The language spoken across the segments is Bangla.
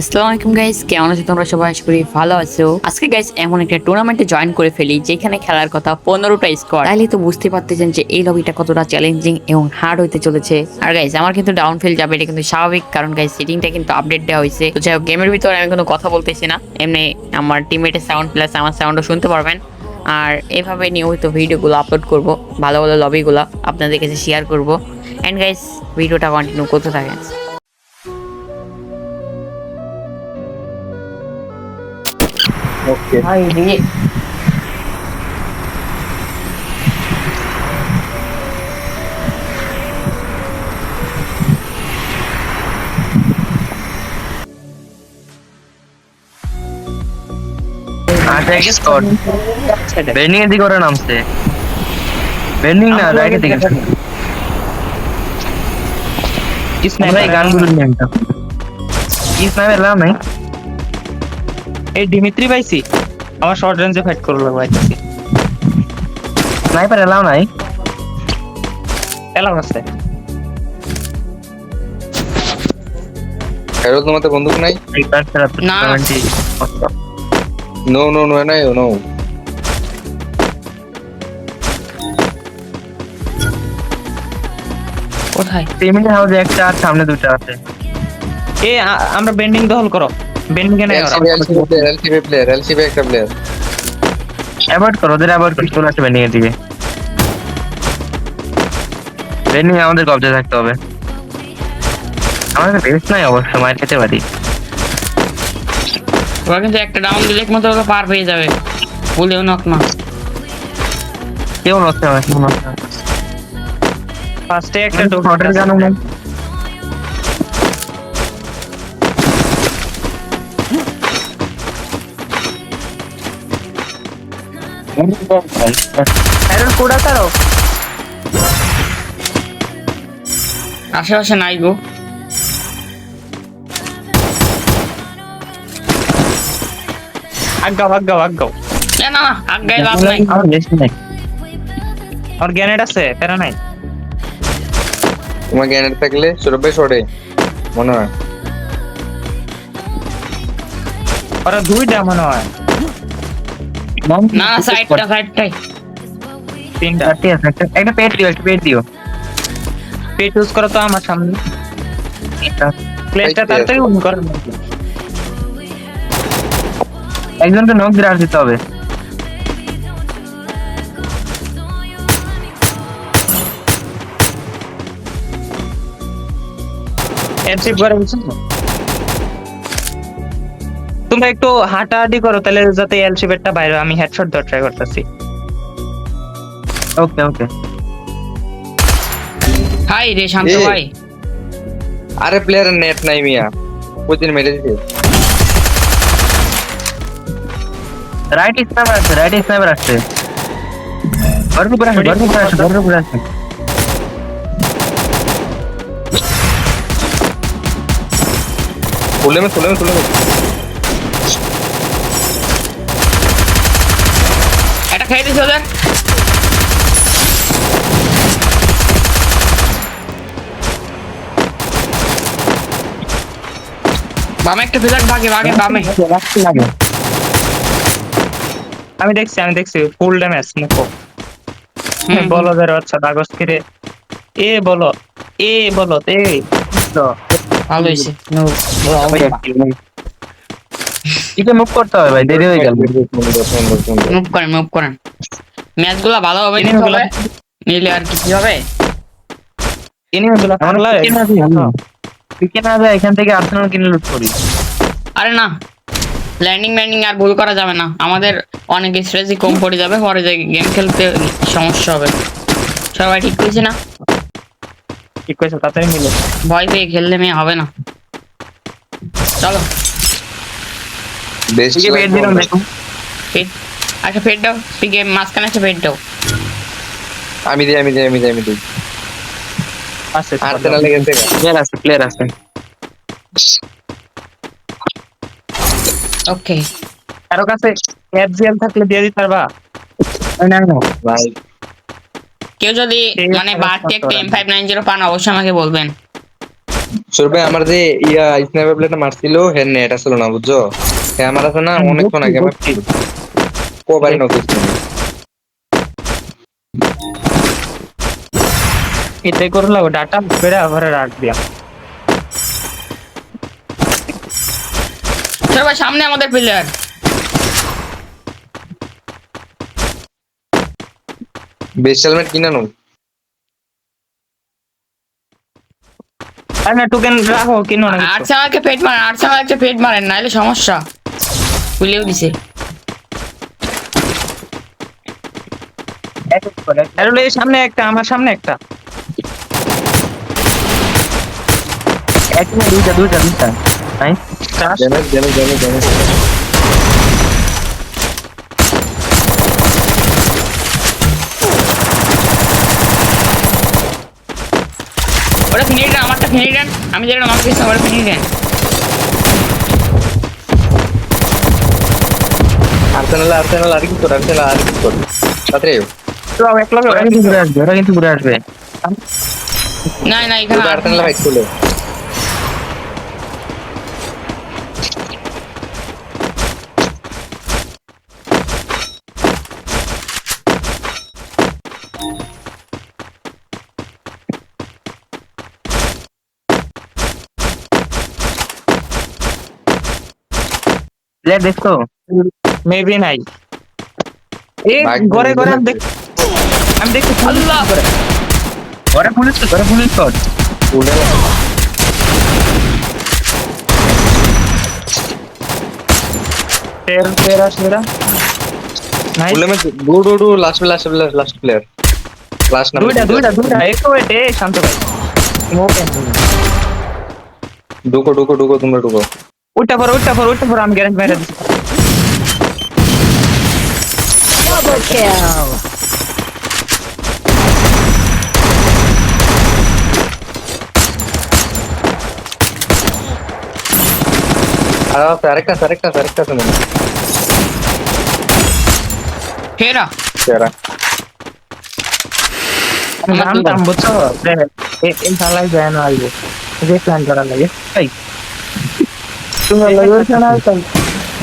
আসসালামু আলাইকুম গাইস কেমন আছো তোমরা? সবাই আশা করি ভালো আছো। আজকে গাইস এমন একটা টুর্নামেন্টে জয়েন করে ফেলি, যেখানে খেলার কথা পনেরোটা স্কোয়াড তাহলে তো বুঝতে পারতেছেন যে এই লবিটা কতটা চ্যালেঞ্জিং এবং হার্ড হইতে চলেছে। আর গাইস আমার কিন্তু ডাউন ফিল যাবে, এটা কিন্তু স্বাভাবিক, কারণ গাইস সেটিংটা কিন্তু আপডেট দেওয়া হয়েছে। তো যাই হোক গেমের ভিতরে আমি কোনো কথা বলতেছি না। এমনি আমার টিমমেটের সাউন্ড প্লাস আমার সাউন্ডও শুনতে পারবেন। আর এভাবে নিয়মিত ভিডিওগুলো আপলোড করব, ভালো ভালো লবিগুলো আপনাদের কাছে শেয়ার করব। অ্যান্ড গাইস ভিডিওটা কন্টিনিউ করতে থাকেন। ওকে ভাই রে আচ্ছা স্কট বেন্ডিং এর দিকে ওরা নামছে বেন্ডিং না রাইটের দিকে আমরা এই গানগুলো নিয়ে একটা কি স্নাইপার লাম নাই এই ডিমিত্রি পাইছি। আমার শর্ট রেঞ্জে ফাইট করল পাইছি স্নাইপার এলাও নাই? এলাম আছে। হ্যালো তোমাদের বন্দুক নাই? না। নো নো নো নাই নো কোথায়? সিমিলি হাউসে একটা আর সামনে দুটো আছে। এ আমরা বেন্ডিং দখল করো। বেন্ডিং এ নাই ওরা। LCB LCB player LCB player LCB একটা প্লেয়ার অ্যাভয়েড করো ওদের অ্যাভয়েড করে চলে আসে বেন্ডিং এর দিকে বেন্ডিং আমাদের কবজা থাকতে হবে আমাদের বেস্ট নাই অবশ্য মায়ের খেতে পারি ওরা কিন্তু একটা ডাউন দিলে মতো ওকে পার পেয়ে যাবে বলেও নক না কেউ নষ্ট হবে কেউ নষ্ট হবে ফার্স্টে একটা একটা ডোর শর্টের নেই কোডা করো আশেপাশে নাই গো। আগাও আগাও আগাও। না না না লাভ নাই। আমার বেশি নাই আর গ্যানেট আছে? প্যারা নাই? তোমার গ্যানেট থাকলে সৌরভ ভাই শর্টে মনে হয়। ওরা দুইটা মনে হয়। না না সাইডটা সাইডটাই তিনটা চারটে আছে একটা একটা পেট দিও একটা পেট দিও। পেট ইউজ করো তো আমার সামনে। প্লেসটা তাড়াতাড়ি অন করো একজনকে নক দিয়ে দিতে হবে। এনসিপ করে বুঝছ তোমরা একটু হাঁটাহাঁটি করো তাহলে যাতে এল শেপেরটা বাইরে। আমি হেডশট দেওয়ার ট্রাই করতেছি। ওকে ওকে হাই রে শান্ত ভাই। আরে প্লেয়ারের নেট নাই মিয়া। প্রতিদিন মেরে দিতে রাইট স্নাইপার আছে রাইট স্নাইপার আছে। ঘরের উপরে আসে ঘরের উপরে আসে ঘরের উপরে আসে। ফুলে মে ফুলে মে ফুলে মে এটা খেয়ে দিছে ওদের বামে একটা ফিজাক ভাগে ভাগে বামে। আমি দেখছি আমি দেখছি ফুল ড্যামেজ মুখো। বলো দের আচ্ছা কাগজ কিরে এ বলো এ বলো এ ভালো হয়েছে। মুভ করতে হবে ভাই দেরি হয়ে গেল। মুভ করেন মুভ করেন। ম্যাচগুলো ভালো হবে নিলে আর কি কি হবে? এনিমিগুলো আমার থাকলে পিকে না যায় যায় এখান থেকে আর্সেনাল কিনে লুট করি। আরে না ল্যান্ডিং ম্যান্ডিং আর ভুল করা যাবে না। আমাদের অনেক স্ট্রেসই কম পড়ে যাবে পরে যে গেম খেলতে সমস্যা হবে। সবাই ঠিক করেছি না? ঠিক কইছো তাড়াতাড়ি মিলে ভয় পেয়ে খেললে মেয়ে হবে না। চলো। বেস্ট দিলাম পেট আচ্ছা পেট দাও। পিকে মাঝখানে একটা পেট দাও। আমি দিই আমি দিই আমি দিই আমি দিই। আছে আর্সেনালে গেছে গা। প্লেয়ার আছে প্লেয়ার আছে। ওকে কারও কাছে এফজিএল থাকলে দিয়ে দিতে পারবা? না না ভাই। কেউ যদি মানে বাড়তি একটা এম ফাইভ নাইন জিরো পান অবশ্যই আমাকে বলবেন। ভাই আমার যে ইয়া স্নাইপার প্লেটটা মারছিল হ্যাঁ নেট আসলো না বুঝছ? হ্যাঁ আমার আছে না অনেকক্ষণ আগে আমার কবারই নক এতে করল ডাটা বেড়ে আবার রাখ দিয়া। ভাই সামনে আমাদের প্লেয়ার বেস্ট হেলমেট কিনা নো না টোকেন রাখো কিনো না আর্সেনালকে পেট মারেন আর্সেনালকে পেট মারেন নাহলে সমস্যা। খুলেও দিছে। সামনে একটা আমার সামনে একটা। একটা দুইটা দুইটা দুইটা। নাই ড্যামেজ ড্যামেজ ড্যামেজ ড্যামেজ ওটা ফিনিয়ে দেন আমারটা ফিনিয়ে দেন। আমি যেটা আমাকে দিচ্ছি ওরা ফিনিয়ে দেন। আর্সেনাল আর্সেনাল আর কি কর আর্সেনাল আর কি সাথে তো আমি একলা ওরা কিন্তু ঘুরে আসবে ওরা কিন্তু ঘুরে আসবে। না না এখানে আর্সেনাল ফাইট করল প্লেয়ার দেখছ মেবি নাই। এই ঘরে ঘরে আমি দেখ আমি দেখছি আল্লাহ! ঘরে। পুলিশ ঘরে পুলিশ তুলে তের তেরা সেরা নাই তুলে মে ডু ডু do last last last player last number দুইটা দুইটা দুইটা। একটু ওয়েট এ শান্ত ভাই ওকে ঢুকো ঢুকো ঢুকো তোমরা ঢুকো। উল্টা পর উল্টা পর উল্টা পর আমি গ্যারেজ মেরে দিচ্ছি আর আছে আরেকটা আছে, আরেকটা আছে, আরেকটা আছে মনে হয়। ফেরা চেহারা। আমি জানতাম বুঝছ যে এ- এই শালায় যায় না আইবো যে প্ল্যান করার লাগে এই তুমি লাগে না তাই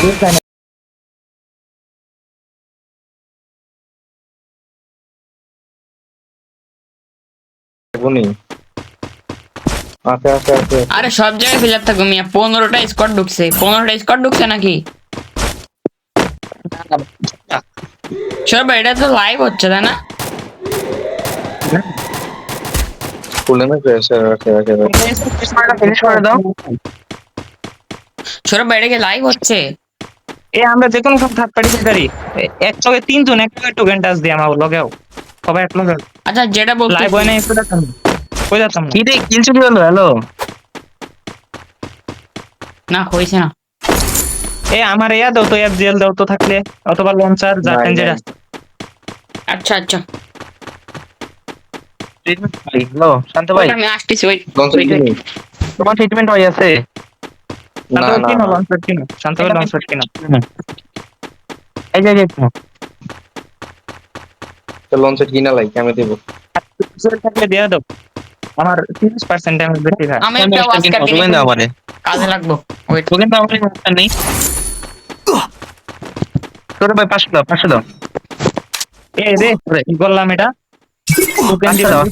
যে প্ল্যান বুনি। আছে আছে আছে। আরে সব জায়গায় প্লেয়ার থাকবে মিয়া। পনেরোটা স্কোয়াড ঢুকছে। পনেরোটা স্কোয়াড ঢুকছে নাকি? সব এটা তো লাইভ হচ্ছে তাই না? আছে আছে ফিনিশ করে দাও। ভাই এটা কি লাইভ হচ্ছে? এ আমরা যে কোনো সব থার্ড পার্টি খেলারি এক লগে তিনজন এক লগে টোকেন টাচ দিয়ে আমার লগেও সবাই এক লগে আচ্ছা যেটা বলতে লাইভ হয় না একটু দেখতাম কই যাতাম কি রে কিল চুরি হলো হ্যালো না হয়েছে না। এ আমার ইয়া দাও তো এফ জেল দাও তো থাকলে অথবা লঞ্চার যা। আছে আচ্ছা আচ্ছা। হ্যালো শান্ত ভাই। আমি আসতেছি ওই. তোমার ট্রিটমেন্ট হয়ে আছে? না শান্ত না কিনো না। লঞ্চার কিনো শান্ত কিনো এই যে তো লঞ্চের কিনা লাই আমি দেবো। জোর থাকলে দিয়ে দাও। আমার তিরিশ পার্সেন্ট আমি বেশি খাই আমি একটা ওয়াস্কার তুমি দাও আমারে কাজে লাগবো। ওয়েট নেই। ভাই দাও দাও। এ রে কি করলাম এটা? আচ্ছা, দিলাম।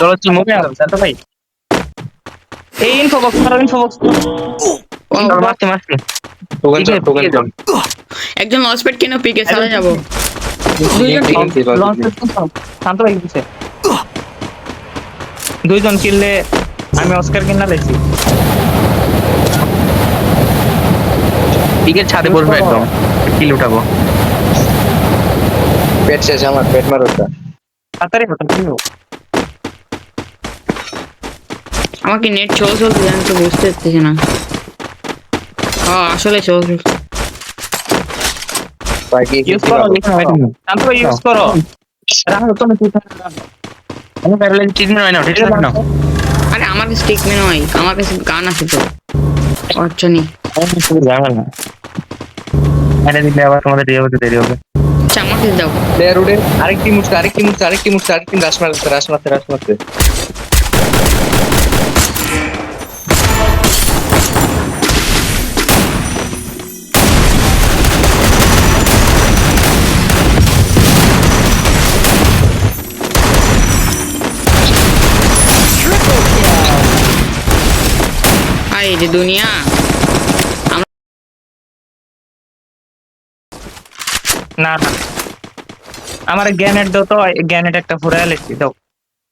চলো ভাই। এই ইনফো বক্স করো ইনফো বক্স মারতে মারতে। একজন লসপেট কিনে পিকে চলে যাব। শান্ত ভাই দিছে দুইজন কিনলে আমি অস্কার কিনা লেছি। টিকেট ছাদে বসবো একদম। কিল উঠাবো পেট শেষ আমার পেট মার তাড়াতাড়ি হতো কি হোক আমাকে নেট চল চলছে আমি তো বুঝতে পারতেছি না হ্যাঁ আসলে চল পার্টি ইউজ করো শান্ত ইউজ করো রাখো তুমি আমি প্যারালাইজ ট্রিটমেন্ট হয় না ট্রিটমেন্ট না আরে আমার কাছে স্টিক হয় আমার কাছে গান আছে তো আচ্ছা নি না এটা দিলে আবার তোমাদের দেরি হবে দেরি হবে আচ্ছা দাও আরেকটি মুছতে আরেকটি মুছতে আরেকটি মুছতে আরেকটি রাশ মারতে রাশ মারতে রাশ মারতে এই যে দুনিয়া। না না। আমার গ্যানেট দাও তো গ্যানেট একটা ফুরাই লেছি দাও।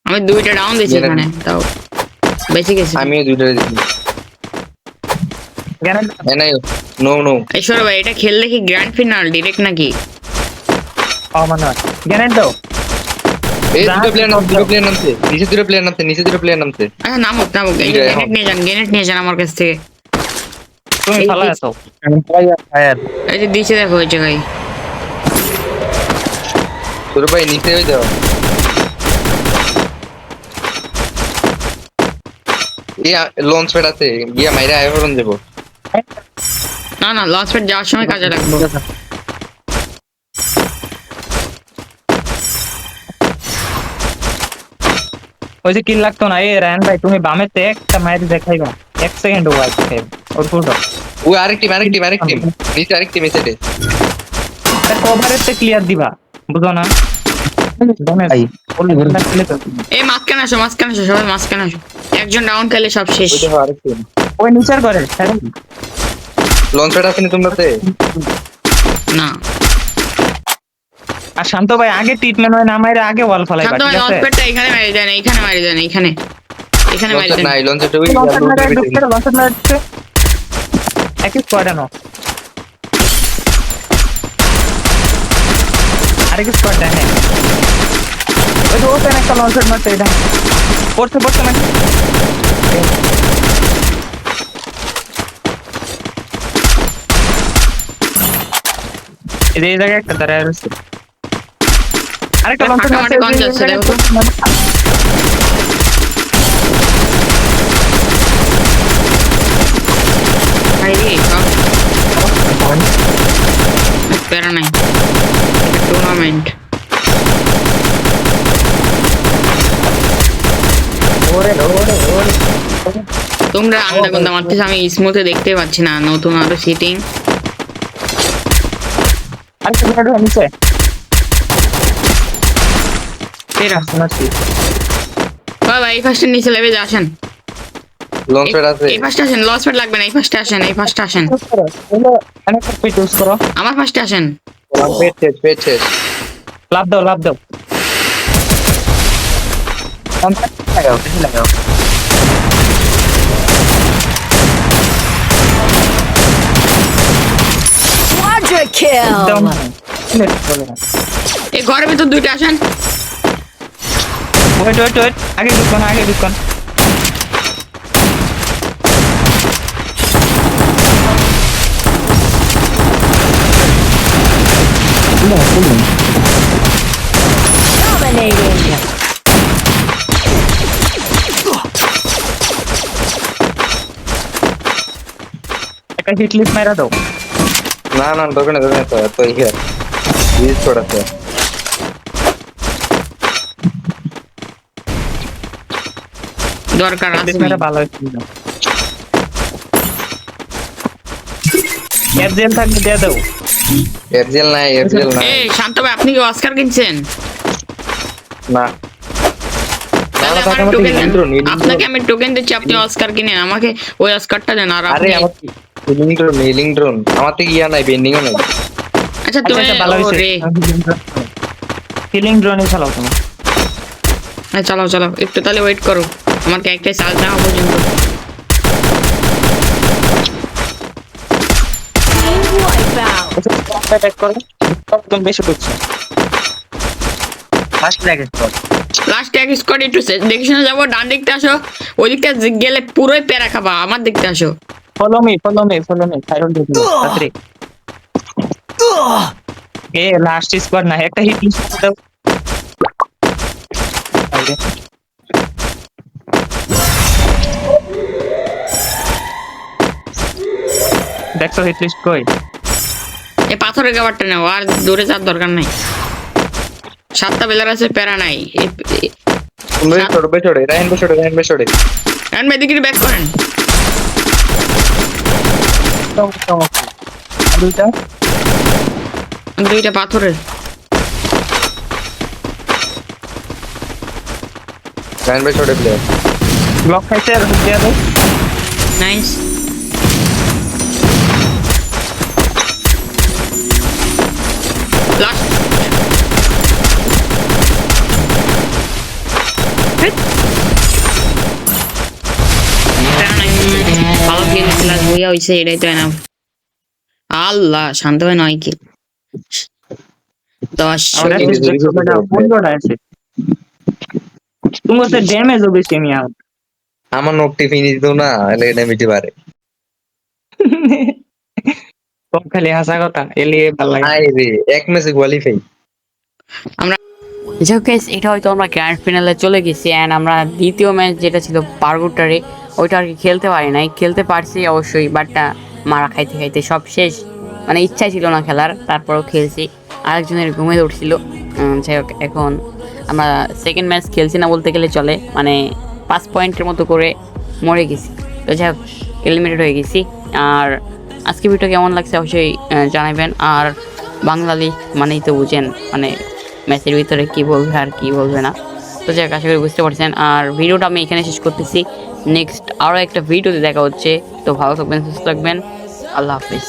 আমি দুইটা ডাউন দিয়েছি Grenade- এখানে তাও বেঁচে গেছি। আমিও দুইটা দিচ্ছি গ্যানেট এনাই নো নো। ঈশ্বর ভাই এটা খেললে কি গ্র্যান্ড ফিনাল ডিরেক্ট নাকি? ও মানে গ্যানেট দাও। এই দুটো প্লেয়ার নামছে দুটো প্লেয়ার নামছে নিচে দুটো প্লেয়ার নামছে নিচে দুটো প্লেয়ার নামছে আচ্ছা নামুক নামুক গ্রেনেড নিয়ে যান গ্রেনেড নিয়ে যান আমার কাছ থেকে। তুমি এই- আছো। এই যে দিচ্ছে দেখো ওই জায়গায়। তোর ভাই নিচে হয়ে যাও। ইয়া লঞ্চ প্যাড আছে গিয়া মাইরা আয় ফরন দেবো। না না লঞ্চ প্যাড যাওয়ার সময় কাজে লাগবে। ওই যে কিল লাগতো না? এই রায়ন ভাই তুমি বামেতে একটা মাইর দেখাইবা। এক সেকেন্ড ওয়াইট খাইব ওর ফুটো ওই আরেক টিম আরেক টিম আরেক টিম নিচে আরেক টিম এসে আরে কভারেতে ক্লিয়ার দিবা বুঝো না? এই মাঝখানে আসো মাঝখানে আসো সবাই মাঝখানে আসো। একজন ডাউন খেলে সব শেষ। ওই দেখো আরেক টিম ওই নিচের ঘরে লঞ্চ আছে নি তোমরাতে? না। আর শান্ত ভাই আগে ট্রিটমেন্ট হয় না মাইরে আগে ওয়াল ফলাইবা শান্ত ঠিক লঞ্চ এখানে মারি দেন এইখানে মারি দেন এইখানে এখানে মারি দেন। নাই লঞ্চ ওই ঢুকছে লঞ্চের মেরে ঢুকছে একই স্কোয়াডে নো আরেক স্কোয়াড দেখে ওই যে ওপেন একটা লঞ্চের মারছে এটা। পড়ছে পড়ছে মানে এই এই জায়গায় একটা দাঁড়ায় রয়েছে। আরেকটা লঞ্চের ফাঁকা মাঠে কোন যাচ্ছে দেখো তো? ভাই রে সব প্যারা নাই টুর্নামেন্ট ওরে ওরে ওরে তোমরা আন্দা গুন্দা মারতেছ আমি স্মুথে দেখতে পাচ্ছি না নতুন আরও সিটিং আরেকটা মেরে নিচে তেরা শোনাচ্ছি বাবা এই ফার্স্টের নিচে লেবে যা আসেন। লঞ্চ প্যাড আছে। এই ফার্স্টে আসেন লস প্যাড লাগবে না এই ফার্স্টে আসেন এই ফার্স্টে আসেন। অনেকটা পিট ইউজ করো আমার ফার্স্টে আসেন। পেট শেষ পেট শেষ। লাভ দাও লাভ দাও। লাগাও লাগাও Quadra kill! একদম Select করে নাও। এই ঘরের ভিতর দুইটা আসেন। ওয়েট ওয়েট ওয়েট আগে ঢুকন আগে ঢুকন Dominating! একটা হিট লিস্ট মাইরা দাও না না দরকার নেই দরকার নেই তো এত ইয়ে ইউজ করাতে দরকার আছে। ভালো এর থাকলে দিয়ে দাও। এফজেল নাই এফজেল নাই। এই শান্ত ভাই আপনি কি অস্কার কিনছেন? না। আপনাকে আমি টোকেন দিচ্ছি আপনি অস্কার কিনেন। আমাকে ওই অস্কারটা দেন আর আরে আমার হিলিং ড্রোন হিলিং ড্রোন আমার থেকে ইয়া নাই বেন্ডিংও নাই। আচ্ছা তুমি আচ্ছা ভালো ও হয়েছে রে কিলিং ড্রোনে চালাও তুমি হ্যাঁ চালাও চালাও। একটু তাহলে ওয়েট করো। আমার ক্যারেক্টার চার্জ দেওয়া পর্যন্ত। দেখে শুনে যাব ডান আসো ওই দিকটা গেলে পুরোই প্যারা খাবা আমার দিকতে আসো। Follow me follow me follow me ফাইরল দিতে তাড়াতাড়ি। এ লাস্ট স্কোয়াড না একটা হিট দাও। দেখছ হিট লিস্ট কই। এই পাথরের কাবারটা নেও আর দূরে যাওয়ার দরকার নাই। সাতটা বেলার আছে প্যারা নাই। এ- এ- বেচড়ে রাইন বেচড়ে রাইন বেচড়ে কারণ এদিকে ব্যাক করেন। দুইটা। দুইটা পাথরের। রাইন বেচড়ে প্লেয়ার ব্লক খাইছে আর নাইস লাস্ট ভালো গেম এটাই তো আল্লাহ শান্ত হয় নয় কি? দশ। তুমি হচ্ছে ড্যামেজও বেশি আমি আর। আমার নোকটি ফিনিশ দিও না এলে এটা মিটি পারে কম খালি হাসা কথা এলিয়ে ভালো লাগে। আই রে এক ম্যাচে কোয়ালিফাই আমরা যাই গাইস এটা হয়তো আমরা গ্র্যান্ড ফিনালে চলে গেছি অ্যান্ড আমরা দ্বিতীয় ম্যাচ যেটা ছিল বারগুটারে ওইটা আর কি খেলতে পারি নাই। খেলতে পারছি অবশ্যই বাট মারা খাইতে খাইতে সব শেষ। মানে ইচ্ছাই ছিল না খেলার তারপরেও খেলছি। আরেকজনের ঘুমে উঠছিল যাই হোক এখন আমরা সেকেন্ড ম্যাচ খেলছি না বলতে গেলে চলে। মানে পাঁচ পয়েন্টের মতো করে মরে গেছি। তো যাই হোক এলিমিনেট হয়ে গেছি। আর আজকে ভিডিও কেমন লাগছে অবশ্যই জানাবেন। আর বাঙালি মানেই তো বুঝেন মানে ম্যাচের ভিতরে কী বলবে আর কী বলবে না। তো যাই আশা করি বুঝতে পারছেন। আর ভিডিওটা আমি এখানে শেষ করতেছি। নেক্সট আরও একটা ভিডিওতে দেখা হচ্ছে। তো ভালো থাকবেন, সুস্থ থাকবেন। আল্লাহ হাফিজ।